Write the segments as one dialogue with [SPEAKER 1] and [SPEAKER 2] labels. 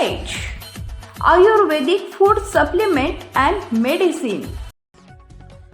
[SPEAKER 1] Ayurvedic food supplement and medicine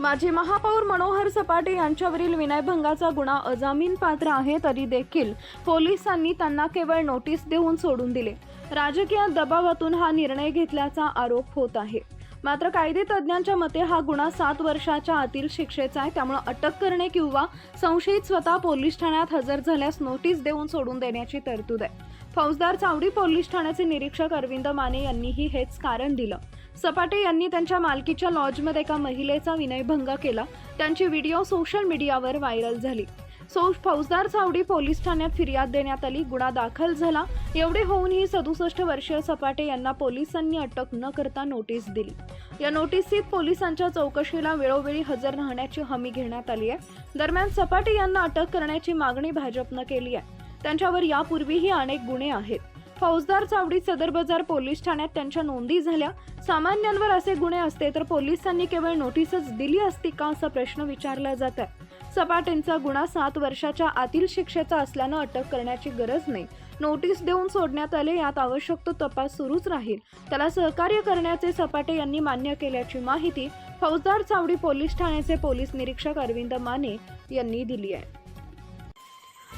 [SPEAKER 2] माजी महापौर मनोहर सपाटे यांच्यावरील विनयभंगाचा गुन्हा अजामीन पात्र आहे तरी देखील पोलिसांनी त्यांना केवळ नोटीस देऊन सोडून दिले. राजकीय दबावातून हा निर्णय घेतल्याचा आरोप होत आहे. मात्र कायदे तज्ज्ञांच्या मते हा गुन्हा सात वर्षाच्या आतील शिक्षेचा आहे. त्यामुळे अटक करणे किंवा संशयित स्वतः पोलीस ठाण्यात हजर झाल्यास नोटीस देऊन सोडून देण्याची तरतूद आहे. फौजदार चावडी पोलीस ठाण्याचे निरीक्षक अरविंद माने यांनीही हेच कारण दिलं. सपाटे यांनी त्यांच्या मालकीच्या लॉजमध्ये एका महिलेचा विनयभंग केला. त्यांची व्हिडिओ सोशल मीडियावर व्हायरल झाली. सो फौजदार चावडी पोलीस ठाण्यात फिर्याद देण्यात आली गुन्हा दाखल झाला. एवढे होऊनही सदुसष्ट वर्षीय सपाटे यांना पोलिसांनी अटक न करता नोटीस दिली. या नोटीसीत पोलिसांच्या चौकशीला वेळोवेळी हजर राहण्याची हमी घेण्यात आली आहे. दरम्यान सपाटे यांना अटक करण्याची मागणी भाजपनं केली आहे. त्यांच्यावर यापूर्वीही अनेक गुन्हे आहेत. फौजदार चावडी सदर बाजार पोलीस ठाण्यात त्यांच्या नोंदी झाल्या. सामान्यांवर असे गुन्हे असते तर पोलिसांनी केवळ नोटीसच दिली असती का असा प्रश्न विचारला जात आहे सपाटेंचा गुन्हा सात वर्षाच्या आतील शिक्षेचा असल्यानं अटक करण्याची गरज नाही. नोटीस देऊन सोडण्यात आले यात आवश्यक तो तपास सुरूच राहील. त्याला सहकार्य करण्याचे सपाटे यांनी मान्य केल्याची माहिती फौजदार चावडी पोलीस ठाण्याचे पोलीस निरीक्षक अरविंद माने यांनी दिली आहे.